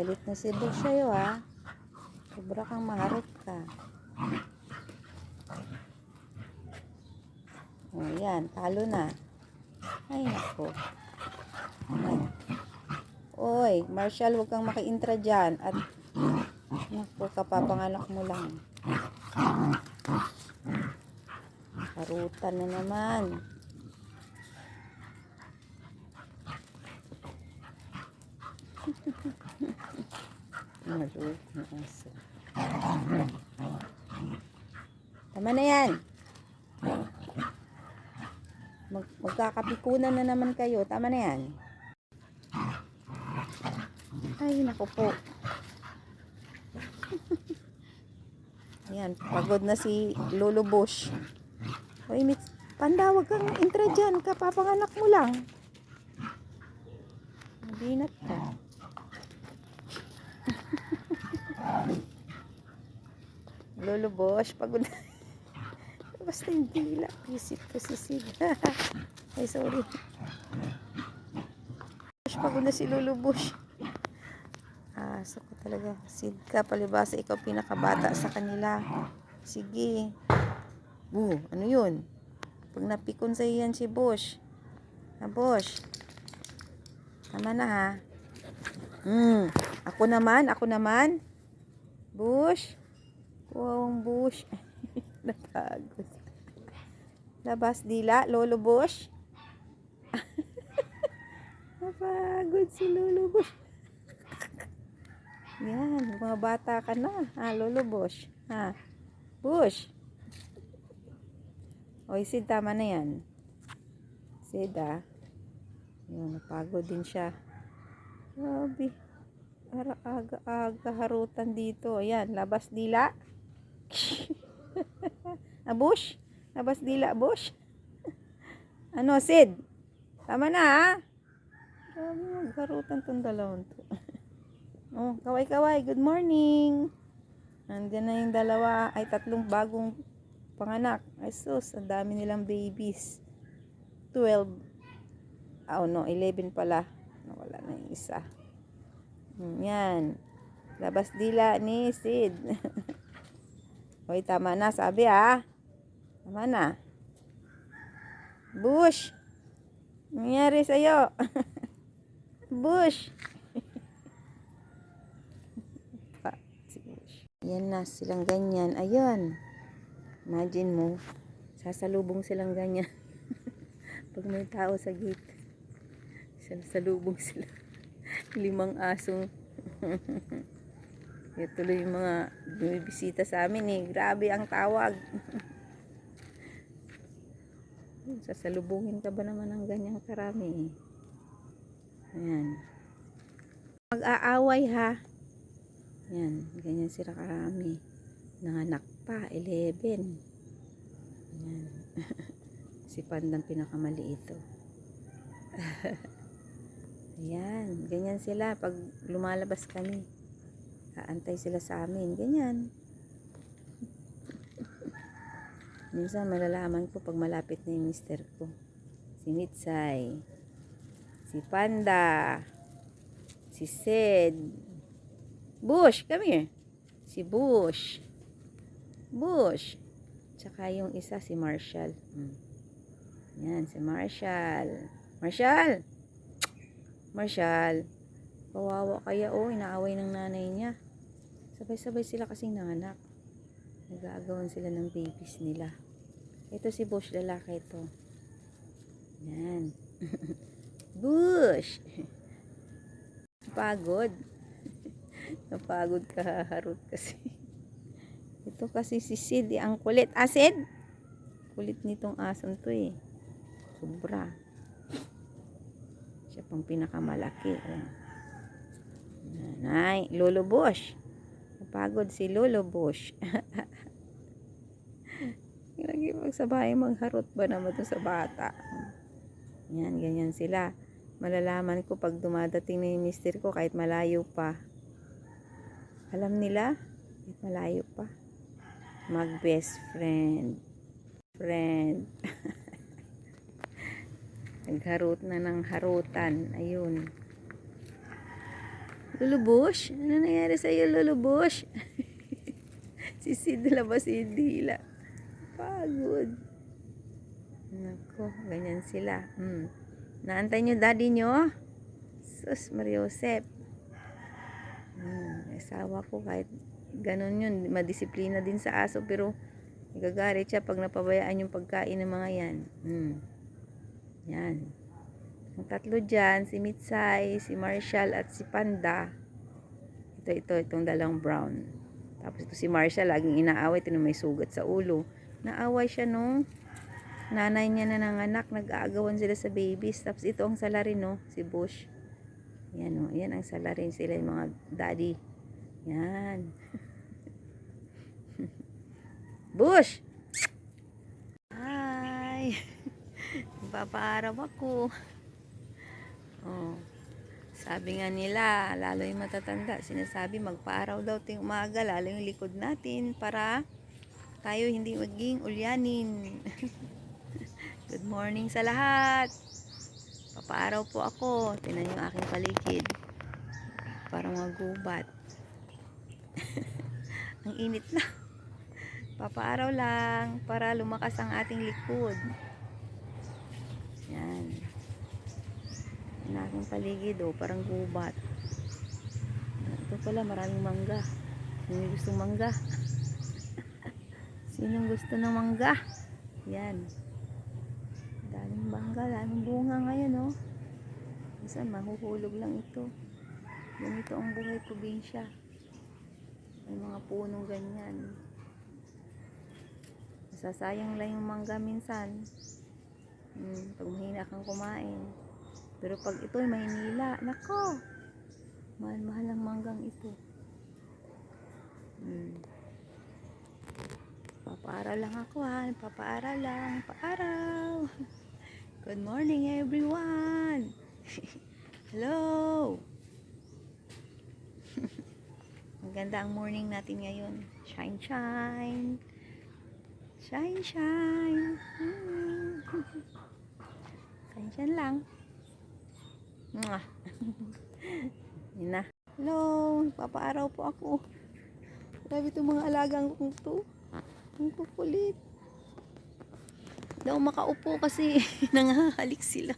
Galit na si Boss sa'yo ha. Sobra kang maharot ka. O yan, talo na. Ay nako. Oy, Marshall, huwag kang maki-intra dyan. At naku, kapapanganak mo lang. Harutan na naman. Aso. Tama na yan. Mag magkakapikunan na naman kayo. Tama na yan. Ay, naku po. Yan, pagod na si Lolo Bush. Hoy, Mitz, panda, wag kang intra dyan. Kapapanganak mo lang. Mabinat ka. Lolo Bush, pagod na. Basta yung dila. Visit ko si Sid. Ay, sorry. Bush, pagod na si Lolo Bush. Ah, so ko talaga. Sid ka, palibasa, ikaw pinakabata sa kanila. Sige. Bu, ano yun? Pag napikon sa yan si Bush. Na Bush. Tama na ha. Hmm. Ako naman, ako naman. Bush. Wow, Bush. Napagod. Labas dila, Lolo Bush. Napagod si Lolo Bush. Yan, mga bata ka na. Ha, Lolo Bush. Ha. Bush. Oy, Sid, tama na yan. Sid, ah. Yun, napagod din siya. Grabe. Para aga-aga harutan dito. Ayan, labas dila. Ah, Bush? Labas dila, Bush? ano, Sid? Tama na, ha? Grabe, magharutan tong dalawang to. oh, kaway-kaway. Good morning. Nandiyan na yung dalawa, ay tatlong bagong panganak. Ay sus, ang dami nilang babies. 12. Oh no, 11 pala. Nawala na yung isa. Hmm, Yan. Labas dila ni Sid. Hoy, tama na, sabi ah. Tama na. Bush. Nangyari sa'yo. Bush. Yan na, silang ganyan. Ayun. Imagine mo, sasalubong silang ganyan. Pag may tao sa gate, sasalubong sila. Limang asong. Kaya tuloy yung mga bumibisita sa amin eh. Grabe ang tawag. Sasalubungin ka ba naman ng ganyang karami eh. Ayan. Mag-aaway ha. Ayan, ganyan sila karami. Nanganak pa, 11. Ayan. si Pandang pinakamaliit ito. Ayan, ganyan sila pag lumalabas kami. Aantay sila sa amin, ganyan. Minsan malalaman ko pag malapit na yung mister ko. Si Mitsay, si Panda, si Sid, Bush, come here. Si Bush. Bush. Tsaka yung isa si Marshall. Hmm. Yan, si Marshall. Marshall! Marshall. Kawawa kaya oh, inaaway ng nanay niya. Sabay-sabay sila kasing nanganak. Nag-aagawan sila ng babies nila. Ito si Bush, lalaki ito. Yan. Bush! Pagod. Napagod ka, harot kasi. Ito kasi si Sid, eh, ang kulit. Ah, Sid? Kulit nitong ason to eh. Sobra. Siya pang pinakamalaki. Eh. Nanay, Lolo Bush. Napagod si Lolo Bush. Lagi magsabahay magharot ba naman to sa bata. Yan, ganyan sila. Malalaman ko pag dumadating na yung mister ko kahit malayo pa. Alam nila, kahit malayo pa. Mag best friend. Friend. Nagharot na ng harutan. Ayun. Lulubush? Ano nangyari sa iyo, Lulubush? si Sid labas si Dila. Pagod. Nako, ganyan sila. Hmm. Naantay nyo daddy nyo? Sus, Mariosep. Hmm, asawa ko kahit ganun yun, madisiplina din sa aso pero nagagalit siya pag napabayaan yung pagkain ng mga yan. Hmm. Yan. Tatlo dyan, si Mitsai, si Marshall at si Panda. Ito, ito, itong dalawang brown. Tapos ito si Marshall, laging inaaway, ito may sugat sa ulo. Naaway siya nung nanay niya na nanganak, nag-aagawan sila sa babies. Tapos ito ang salarin, no? Si Bush. Yan, no? Yan ang salarin sila, yung mga daddy. Yan. Bush! Hi! Papaaraw ako. Oh. Sabi nga nila, lalo yung matatanda, sinasabi magpaaraw daw ting umaga, lalo yung likod natin para tayo hindi maging ulyanin. Good morning sa lahat. Papaaraw po ako. Tinan yung aking paligid. Para magubat. ang init na. Papaaraw lang para lumakas ang ating likod. Yan. Yan aking paligid oh, parang gubat. Ito pala maraming mangga. Sino gustong mangga? Sinong gusto ng mangga? Yan. Daming mangga, daming bunga ngayon oh. Minsan mahuhulog lang ito. Ganito ang buhay probinsya. May mga punong ganyan. Nasasayang lang yung mangga minsan. Hmm, pag mahina kang kumain. Pero pag ito ay Maynila, nako, mahal-mahal ang manggang ito. Hmm. Papaaraw lang ako ha, papaaraw lang, paaraw. Good morning everyone. Hello. Maganda ang morning natin ngayon. Shine, shine. Shine, shine. Hmm. Shine, shine lang. Yun na. Hello, papaaraw po ako. Grabe itong mga alagang kong to. Ang kukulit. Daw makaupo kasi nangahalik sila.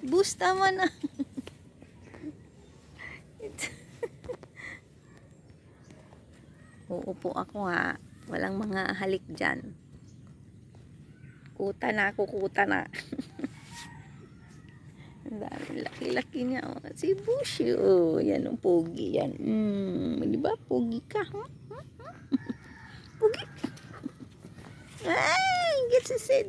Boost naman na. Uupo ako ha. Walang mga halik dyan. Kuta na ako, kuta na. Ang dami, laki-laki niya. Oh. Si Bushi, oh. Yan ang pogi yan. Mm, di ba? Pogi ka, ha? pogi. Ay, get si Sid.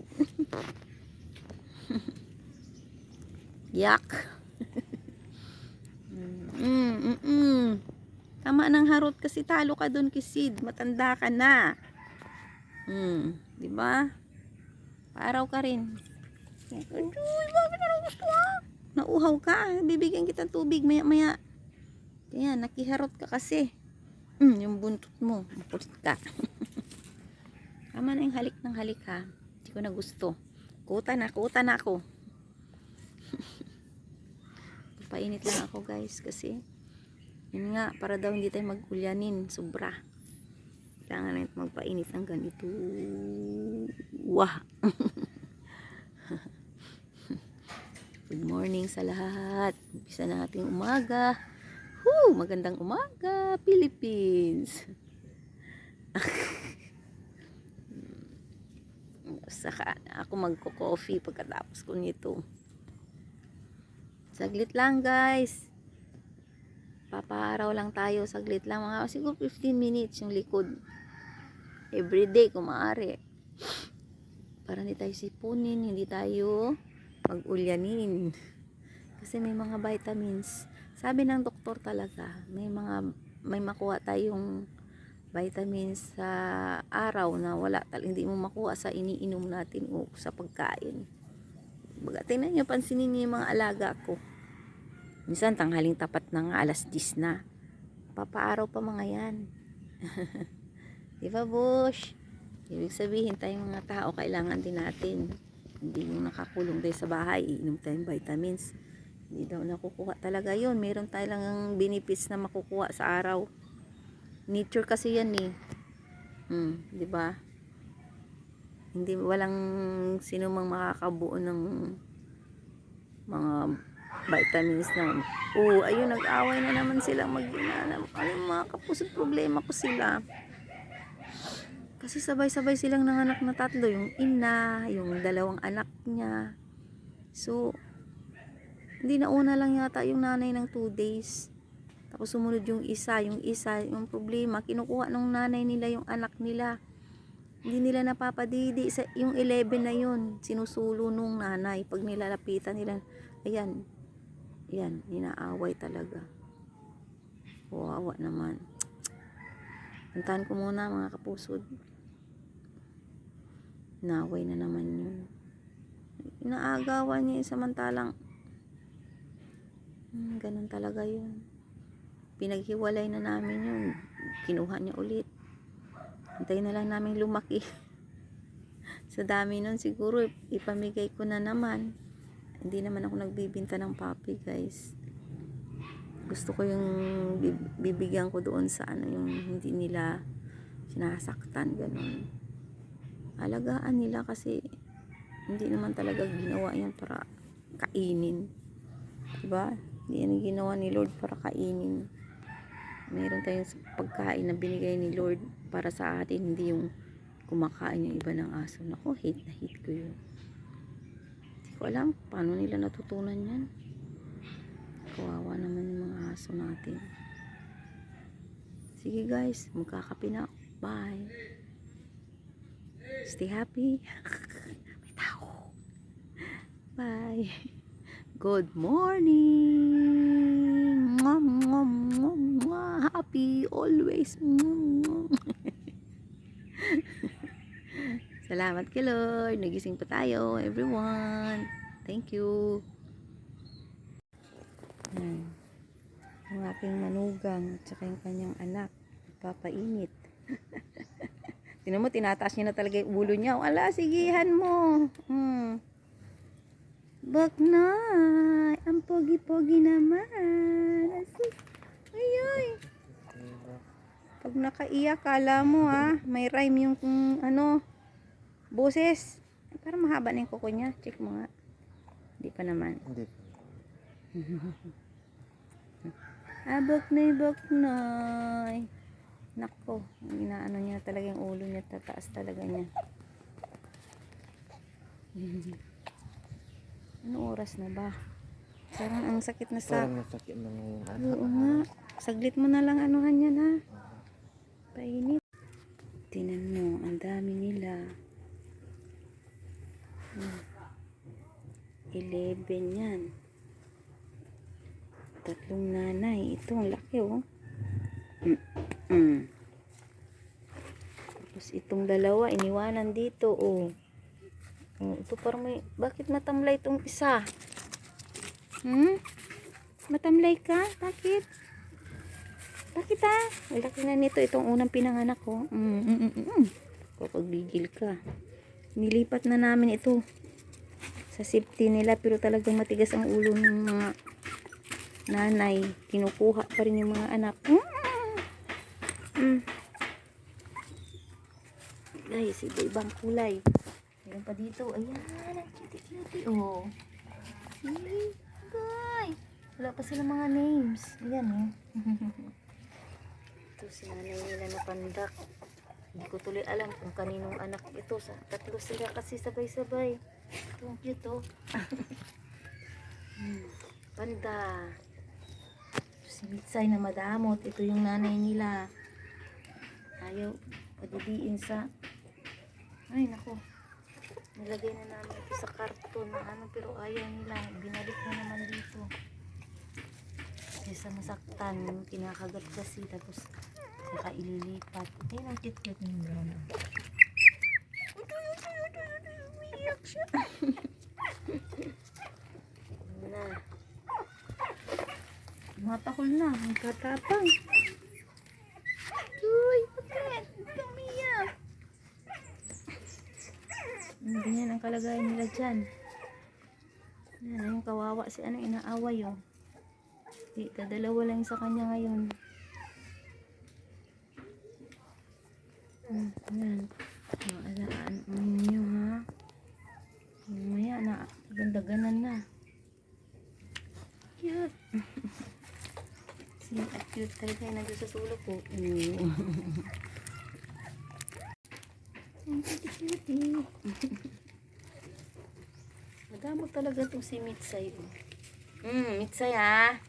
Yak. mm, mm, mm. Tama ng harot kasi talo ka doon kay Sid. Matanda ka na. Hmm, di ba? Paaraw ka rin. Aduy, bakit na gusto ha? Nauhaw ka. Bibigyan kita tubig maya maya. Kaya nakiharot ka kasi. Hmm, yung buntot mo. Mapulit ka. Tama na yung halik ng halik ha. Hindi ko na gusto. Kuta na, kuta na ako. Painit lang ako guys kasi yun nga, para daw hindi tayo magulyanin. Sobra. Kailangan natin magpainit ng ganito. Wah! Good morning sa lahat. Umpisa na ating umaga. Woo! Magandang umaga, Philippines! Saka ako magko-coffee pagkatapos ko nito. Saglit lang guys. Papaaraw lang tayo, saglit lang. Mga siguro 15 minutes yung likod. Everyday kung maaari. Para hindi tayo sipunin, hindi tayo mag-ulyanin. Kasi may mga vitamins. Sabi ng doktor talaga, may mga may makuha tayong vitamins sa araw na wala tal hindi mo makuha sa iniinom natin o sa pagkain. Baga, tingnan nyo, pansinin nyo yung mga alaga ko. Minsan tanghaling tapat na nga, alas 10 na. Papaaraw pa mga yan. Di ba, Bush? Ibig sabihin tayong mga tao, kailangan din natin. Hindi yung nakakulong tayo sa bahay, iinom tayong vitamins. Hindi daw nakukuha talaga yon Meron tayong benefits na makukuha sa araw. Nature kasi yan eh. Hmm, di ba? Hindi walang sino mang makakabuo ng mga vitamins na oh ayun nag-away na naman sila mag ano mga kapusot problema ko sila kasi sabay-sabay silang nanganak na tatlo yung ina yung dalawang anak niya. So hindi na una lang yata yung nanay ng 2 days. Tapos sumunod yung isa yung isa yung problema kinukuha ng nanay nila yung anak nila. Hindi nila napapadidi sa yung 11 na yun sinusulo nung nanay pag nilalapitan nila. Ayan yan inaaway talaga. Wawa naman. Antahan ko muna mga kapusod naway na naman yun inaagawan niya eh, samantalang hmm, ganun talaga yun pinaghiwalay na namin yun kinuha niya ulit Antayin na lang namin lumaki. sa dami nun siguro ipamigay ko na naman. Hindi naman ako nagbibinta ng papi guys. Gusto ko yung bib- bibigyan ko doon sa ano yung hindi nila sinasaktan ganun. Alagaan nila kasi hindi naman talaga ginawa yan para kainin. Diba? Hindi yan ginawa ni Lord para kainin meron tayong pagkain na binigay ni Lord para sa atin, hindi yung kumakain yung iba ng aso. Nako, hate na hate ko yun. Hindi ko alam paano nila natutunan yan. Kawawa naman yung mga aso natin. Sige guys, magkakape na. Bye. Stay happy. May tao. Bye. Good morning. Mwah, mwah, mwah, mwah. Happy always. Salamat kay Lord. Nagising pa tayo, everyone. Thank you. Yan. Ang aking manugang at saka yung kanyang anak. Papainit. Tinan mo, tinataas niya na talaga yung ulo niya. Wala, sigihan mo. Hmm. Baknay, ang pogi-pogi naman. Ay, ay. Pag nakaiyak, kala mo ha, may rhyme yung kung ano, boses. Parang mahaba na yung kuko niya. Check mo nga. Hindi pa naman. Hindi. Ah, baknay, baknay. Nako, inaano niya talaga yung ulo niya, tataas talaga niya. ano oras na ba? Parang ang sakit na sa... Parang nasakit na ngayon. Ano? Oo nga. Saglit mo na lang anuhan yan ha. Painit. Tinan mo, ang dami nila. Hmm. 11 yan. Tatlong nanay. Ito, ang laki oh. Mm. Mm. Tapos itong dalawa, iniwanan dito oh. Oh, ito parang may, bakit matamlay itong isa? Hmm? Matamlay ka? Bakit? Bakit ah? Ang laki na nito. Itong unang pinanganak ko. Mm, mm, mm, mm. Papagbigil ka. Nilipat na namin ito sa safety nila pero talagang matigas ang ulo ng mga nanay. Kinukuha pa rin yung mga anak. Mm. Mm. Guys, iba-ibang kulay. Meron pa dito. Ayan, ang cutie-cutie. Oh. See? Guys. Wala pa sila mga names. Ayan, oh. ito si nanay nila na pandak. Hindi ko tuloy alam kung kaninong anak ito. Sa tatlo sila kasi sabay-sabay. Ito, ang cute, oh. Hmm, Panda. Si Mitsay na madamot. Ito yung nanay nila. Ayaw padidiin sa... Ay, nako. Nilagay na namin ito sa karton na ano pero ayaw nila. Binalik na naman dito. Kaysa masaktan, kinakagat kasi tapos saka ililipat. Ayun ang cute-cute ng brown. Umiiyak siya. Na. Matahol na, magkatapang. Uy, bakit? Huwag kang umiyak. Hmm, Ganyan ang kalagayan nila dyan. Yan, yung kawawa si ano, inaaway oh. Di, dadalawa lang sa kanya ngayon. Hmm, yan. Maalaan ninyo ha. Mamaya na, gandaganan na. Cute. Sino at cute talaga yung nandun sa sulok ko. Oo. Ang cute-cute. Madamo talaga itong si Mitsay. oh. Hmm, Mitsay ha.